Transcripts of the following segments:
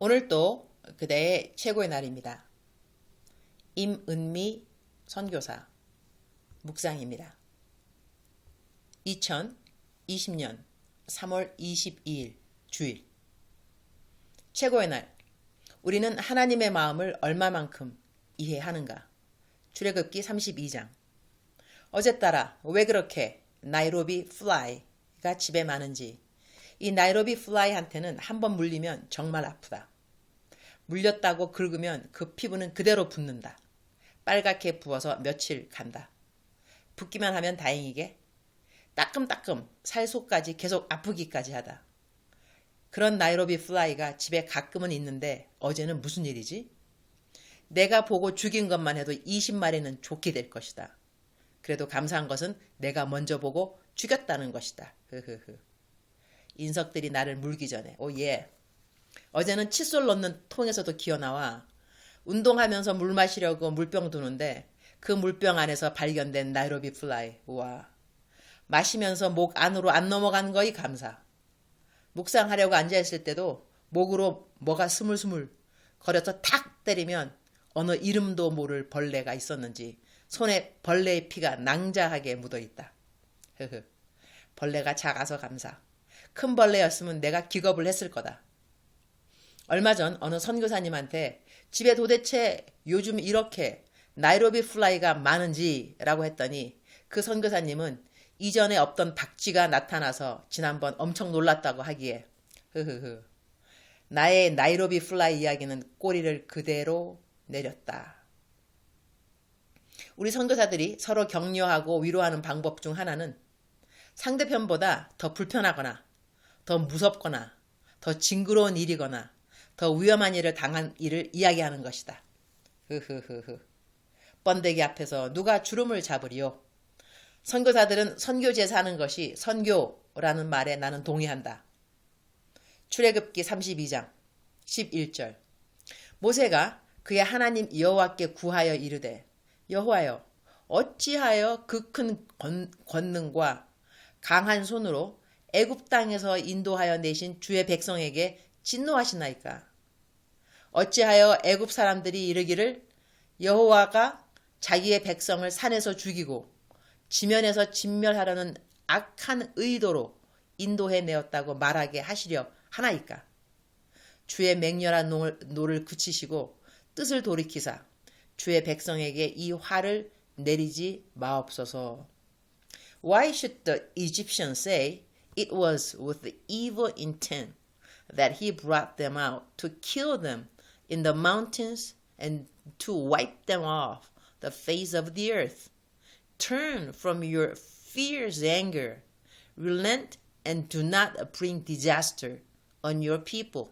오늘 또 그대의 최고의 날입니다. 임은미 선교사 묵상입니다. 2020년 3월 22일 주일 최고의 날 우리는 하나님의 마음을 얼마만큼 이해하는가 출애굽기 32장 어제 따라 왜 그렇게 나이로비 플라이가 집에 많은지 이 나이로비 플라이한테는 한 번 물리면 정말 아프다. 물렸다고 긁으면 그 피부는 그대로 붓는다. 빨갛게 부어서 며칠 간다. 붓기만 하면 다행이게 따끔따끔 살속까지 계속 아프기까지 하다. 그런 나이로비 플라이가 집에 가끔은 있는데 어제는 무슨 일이지? 내가 보고 죽인 것만 해도 20마리는 좋게 될 것이다. 그래도 감사한 것은 내가 먼저 보고 죽였다는 것이다. 흐흐흐. 인석들이 나를 물기 전에 오 예. 어제는 칫솔 넣는 통에서도 기어나와 운동하면서 물 마시려고 물병 두는데 그 물병 안에서 발견된 나이로비 플라이. 우와. 마시면서 목 안으로 안 넘어간 거이 감사. 묵상하려고 앉아있을 때도 목으로 뭐가 스물스물 거려서 탁 때리면 어느 이름도 모를 벌레가 있었는지 손에 벌레의 피가 낭자하게 묻어 있다. 흐흐. 벌레가 작아서 감사. 큰 벌레였으면 내가 기겁을 했을 거다. 얼마 전 어느 선교사님한테 집에 도대체 요즘 이렇게 나이로비 플라이가 많은지 라고 했더니 그 선교사님은 이전에 없던 박쥐가 나타나서 지난번 엄청 놀랐다고 하기에 흐흐흐 나의 나이로비 플라이 이야기는 꼬리를 그대로 내렸다. 우리 선교사들이 서로 격려하고 위로하는 방법 중 하나는 상대편보다 더 불편하거나 더 무섭거나 더 징그러운 일이거나 더 위험한 일을 당한 일을 이야기하는 것이다. 흐흐흐흐. 번데기 앞에서 누가 주름을 잡으리요? 선교사들은 선교제사 하는 것이 선교라는 말에 나는 동의한다. 출애굽기 32장 11절 모세가 그의 하나님 여호와께 구하여 이르되 여호와여 어찌하여 그 큰 권능과 강한 손으로 애굽 땅에서 인도하여 내신 주의 백성에게 진노하시나이까 어찌하여 애굽 사람들이 이르기를 여호와가 자기의 백성을 산에서 죽이고 지면에서 진멸하려는 악한 의도로 인도해 내었다고 말하게 하시려 하나이까 주의 맹렬한 노를 그치시고 뜻을 돌이키사 주의 백성에게 이 화를 내리지 마옵소서. Why should the Egyptians say it was with evil intent that he brought them out to kill them in the mountains and to wipe them off the face of the earth? Turn from your fierce anger, relent and do not bring disaster on your people.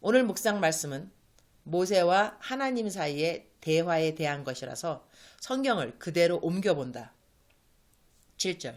오늘 묵상 말씀은 모세와 하나님 사이의 대화에 대한 것이라서 성경을 그대로 옮겨본다. 7절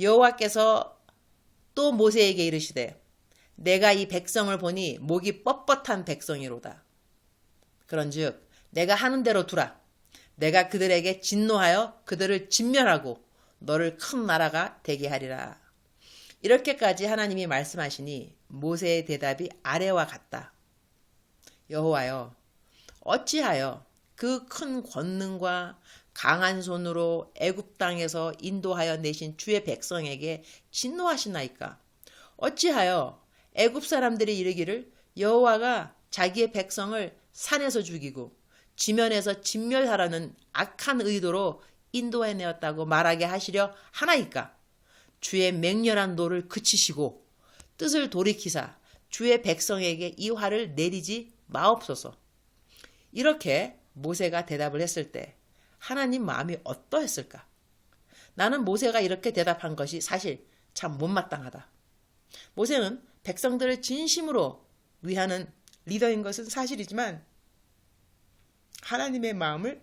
여호와께서 또 모세에게 이르시되 내가 이 백성을 보니 목이 뻣뻣한 백성이로다. 그런즉 내가 하는 대로 두라. 내가 그들에게 진노하여 그들을 진멸하고 너를 큰 나라가 되게 하리라. 이렇게까지 하나님이 말씀하시니 모세의 대답이 아래와 같다. 여호와여, 어찌하여 그 큰 권능과 강한 손으로 애굽 땅에서 인도하여 내신 주의 백성에게 진노하시나이까? 어찌하여 애굽 사람들이 이르기를 여호와가 자기의 백성을 산에서 죽이고 지면에서 진멸하라는 악한 의도로 인도해 내었다고 말하게 하시려 하나이까? 주의 맹렬한 노를 그치시고 뜻을 돌이키사 주의 백성에게 이 화를 내리지 마옵소서. 이렇게 모세가 대답을 했을 때 하나님 마음이 어떠했을까? 나는 모세가 이렇게 대답한 것이 사실 참 못마땅하다. 모세는 백성들을 진심으로 위하는 리더인 것은 사실이지만 하나님의 마음을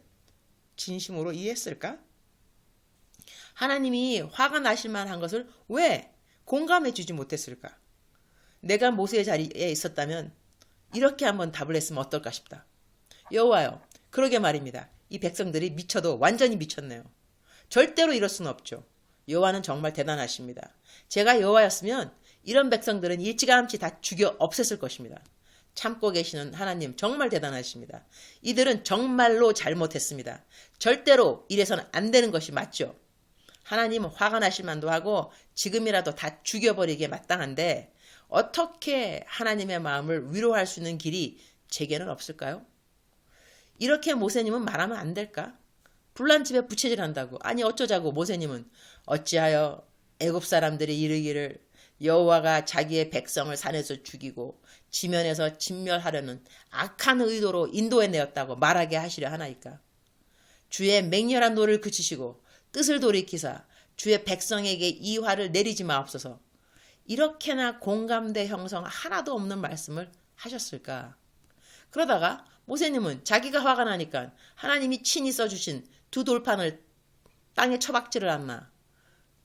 진심으로 이해했을까? 하나님이 화가 나실 만 한 것을 왜 공감해 주지 못했을까? 내가 모세의 자리에 있었다면 이렇게 한번 답을 했으면 어떨까 싶다. 여호와요. 그러게 말입니다. 이 백성들이 미쳐도 완전히 미쳤네요. 절대로 이럴 수는 없죠. 여호와는 정말 대단하십니다. 제가 여호와였으면 이런 백성들은 일찌감치 다 죽여 없앴을 것입니다. 참고 계시는 하나님 정말 대단하십니다. 이들은 정말로 잘못했습니다. 절대로 이래서는 안 되는 것이 맞죠. 하나님은 화가 나실 만도 하고 지금이라도 다 죽여버리게 마땅한데 어떻게 하나님의 마음을 위로할 수 있는 길이 제게는 없을까요? 이렇게 모세님은 말하면 안 될까? 불난 집에 부채질한다고. 아니 어쩌자고 모세님은. 어찌하여 애굽 사람들이 이르기를 여호와가 자기의 백성을 산에서 죽이고 지면에서 진멸하려는 악한 의도로 인도해 내었다고 말하게 하시려 하나이까? 주의 맹렬한 노를 그치시고 뜻을 돌이키사 주의 백성에게 이 화를 내리지 마옵소서. 이렇게나 공감대 형성 하나도 없는 말씀을 하셨을까? 그러다가 모세님은 자기가 화가 나니까 하나님이 친히 써주신 두 돌판을 땅에 처박지를 않나.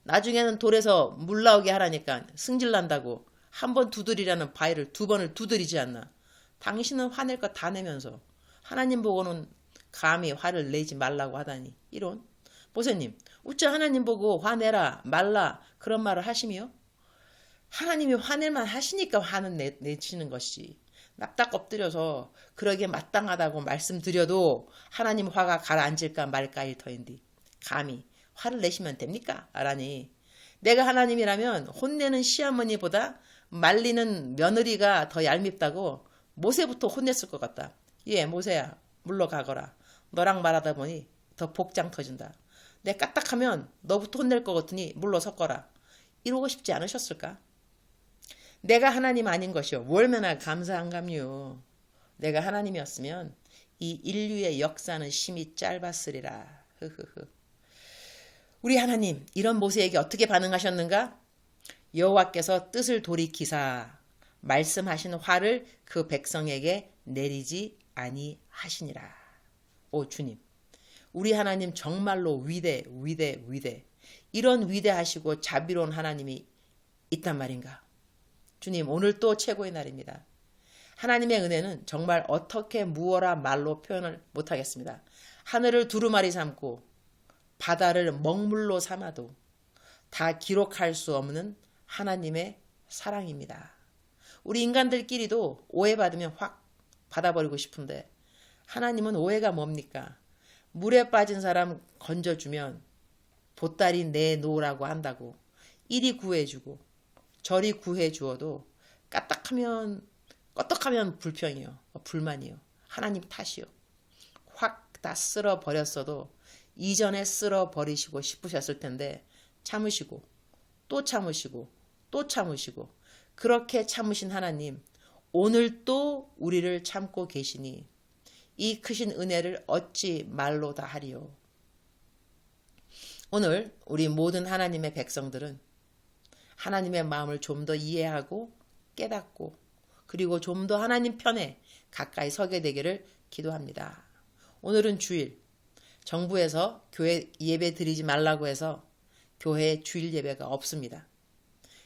나중에는 돌에서 물 나오게 하라니까 승질난다고 한 번 두드리라는 바위를 두 번을 두드리지 않나. 당신은 화낼 거다 내면서 하나님 보고는 감히 화를 내지 말라고 하다니. 이런. 모세님, 우째 하나님 보고 화내라, 말라 그런 말을 하시며 하나님이 화낼만 하시니까 화는 내, 내치는 것이 납작 엎드려서 그러게 마땅하다고 말씀드려도 하나님 화가 가라앉을까 말까일 터인디 감히 화를 내시면 됩니까? 아라니 내가 하나님이라면 혼내는 시어머니보다 말리는 며느리가 더 얄밉다고 모세부터 혼냈을 것 같다. 예, 모세야 물러가거라. 너랑 말하다 보니 더 복장 터진다. 내 까딱하면 너부터 혼낼 것 같으니 물러섰거라. 이러고 싶지 않으셨을까? 내가 하나님 아닌 것이요. 얼마나 감사한감요. 내가 하나님이었으면 이 인류의 역사는 심히 짧았으리라. 흐흐흐. 우리 하나님 이런 모세에게 어떻게 반응하셨는가? 여호와께서 뜻을 돌이키사 말씀하신 화를 그 백성에게 내리지 아니하시니라. 오 주님, 우리 하나님 정말로 위대 위대 위대 이런 위대하시고 자비로운 하나님이 있단 말인가? 주님, 오늘 또 최고의 날입니다. 하나님의 은혜는 정말 어떻게 무어라 말로 표현을 못하겠습니다. 하늘을 두루마리 삼고 바다를 먹물로 삼아도 다 기록할 수 없는 하나님의 사랑입니다. 우리 인간들끼리도 오해받으면 확 받아버리고 싶은데 하나님은 오해가 뭡니까? 물에 빠진 사람 건져주면 보따리 내놓으라고 한다고 이리 구해주고 저리 구해 주어도 까딱하면 껐떡하면 불평이요. 불만이요. 하나님 탓이요. 확 다 쓸어 버렸어도 이전에 쓸어 버리시고 싶으셨을 텐데 참으시고 또 참으시고 또 참으시고 그렇게 참으신 하나님 오늘 또 우리를 참고 계시니 이 크신 은혜를 어찌 말로 다 하리요. 오늘 우리 모든 하나님의 백성들은 하나님의 마음을 좀 더 이해하고 깨닫고 그리고 좀 더 하나님 편에 가까이 서게 되기를 기도합니다. 오늘은 주일. 정부에서 교회 예배 드리지 말라고 해서 교회 주일 예배가 없습니다.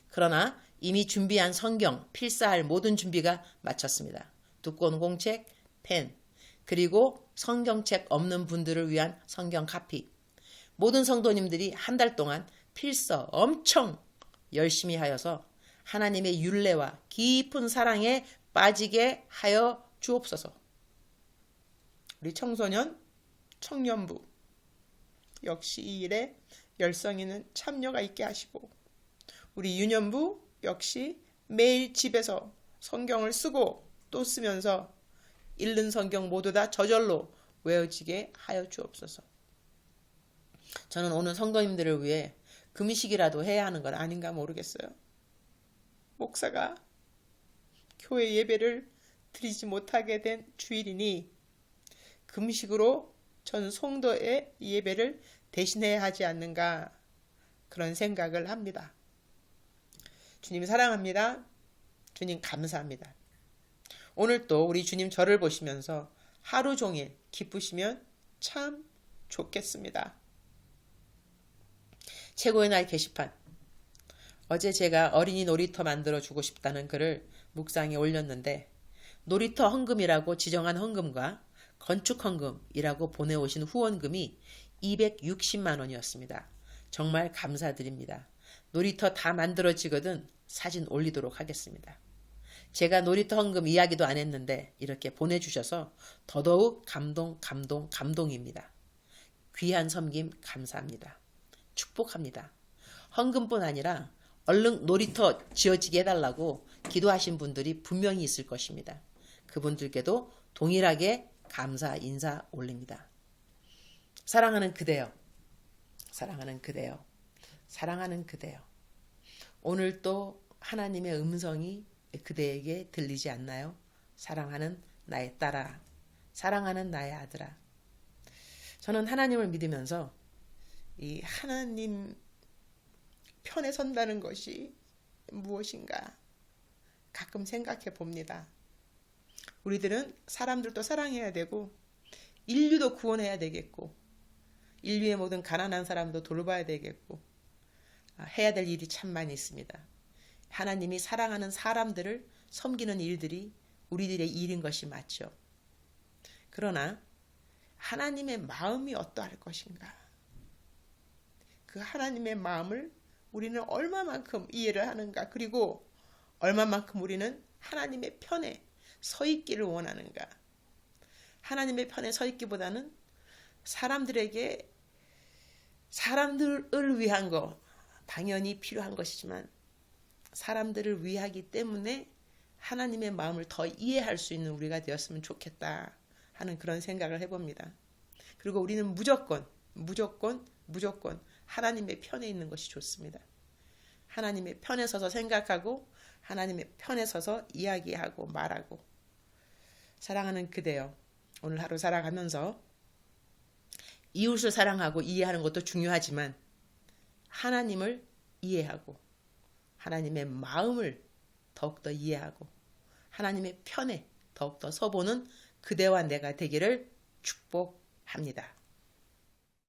그러나 이미 준비한 성경, 필사할 모든 준비가 마쳤습니다. 두꺼운 공책, 펜, 그리고 성경책 없는 분들을 위한 성경 카피. 모든 성도님들이 한 달 동안 필서 엄청 열심히 하여서 하나님의 윤례와 깊은 사랑에 빠지게 하여 주옵소서. 우리 청소년, 청년부 역시 이 일에 열성 있는 참여가 있게 하시고 우리 유년부 역시 매일 집에서 성경을 쓰고 또 쓰면서 읽는 성경 모두 다 저절로 외워지게 하여 주옵소서. 저는 오늘 성도님들을 위해 금식이라도 해야 하는 건 아닌가 모르겠어요. 목사가 교회 예배를 드리지 못하게 된 주일이니 금식으로 전 송도의 예배를 대신해야 하지 않는가 그런 생각을 합니다. 주님 사랑합니다. 주님 감사합니다. 오늘 또 우리 주님 저를 보시면서 하루 종일 기쁘시면 참 좋겠습니다. 최고의 날 게시판. 어제 제가 어린이 놀이터 만들어 주고 싶다는 글을 묵상에 올렸는데 놀이터 헌금이라고 지정한 헌금과 건축 헌금이라고 보내오신 후원금이 260만 원이었습니다. 정말 감사드립니다. 놀이터 다 만들어지거든 사진 올리도록 하겠습니다. 제가 놀이터 헌금 이야기도 안 했는데 이렇게 보내주셔서 더더욱 감동, 감동, 감동입니다. 귀한 섬김 감사합니다. 축복합니다. 헌금뿐 아니라 얼른 놀이터 지어지게 해달라고 기도하신 분들이 분명히 있을 것입니다. 그분들께도 동일하게 감사 인사 올립니다. 사랑하는 그대여, 사랑하는 그대여, 사랑하는 그대여. 오늘 또 하나님의 음성이 그대에게 들리지 않나요? 사랑하는 나의 딸아, 사랑하는 나의 아들아. 저는 하나님을 믿으면서 이 하나님 편에 선다는 것이 무엇인가 가끔 생각해 봅니다. 우리들은 사람들도 사랑해야 되고 인류도 구원해야 되겠고 인류의 모든 가난한 사람도 돌봐야 되겠고 아, 해야 될 일이 참 많이 있습니다. 하나님이 사랑하는 사람들을 섬기는 일들이 우리들의 일인 것이 맞죠. 그러나 하나님의 마음이 어떠할 것인가? 그 하나님의 마음을 우리는 얼마만큼 이해를 하는가? 그리고 얼마만큼 우리는 하나님의 편에 서 있기를 원하는가? 하나님의 편에 서 있기보다는 사람들에게 사람들을 위한 거 당연히 필요한 것이지만 사람들을 위하기 때문에 하나님의 마음을 더 이해할 수 있는 우리가 되었으면 좋겠다 하는 그런 생각을 해봅니다. 그리고 우리는 무조건, 무조건, 무조건 하나님의 편에 있는 것이 좋습니다. 하나님의 편에 서서 생각하고 하나님의 편에 서서 이야기하고 말하고 사랑하는 그대여 오늘 하루 살아가면서 이웃을 사랑하고 이해하는 것도 중요하지만 하나님을 이해하고 하나님의 마음을 더욱더 이해하고 하나님의 편에 더욱더 서보는 그대와 내가 되기를 축복합니다.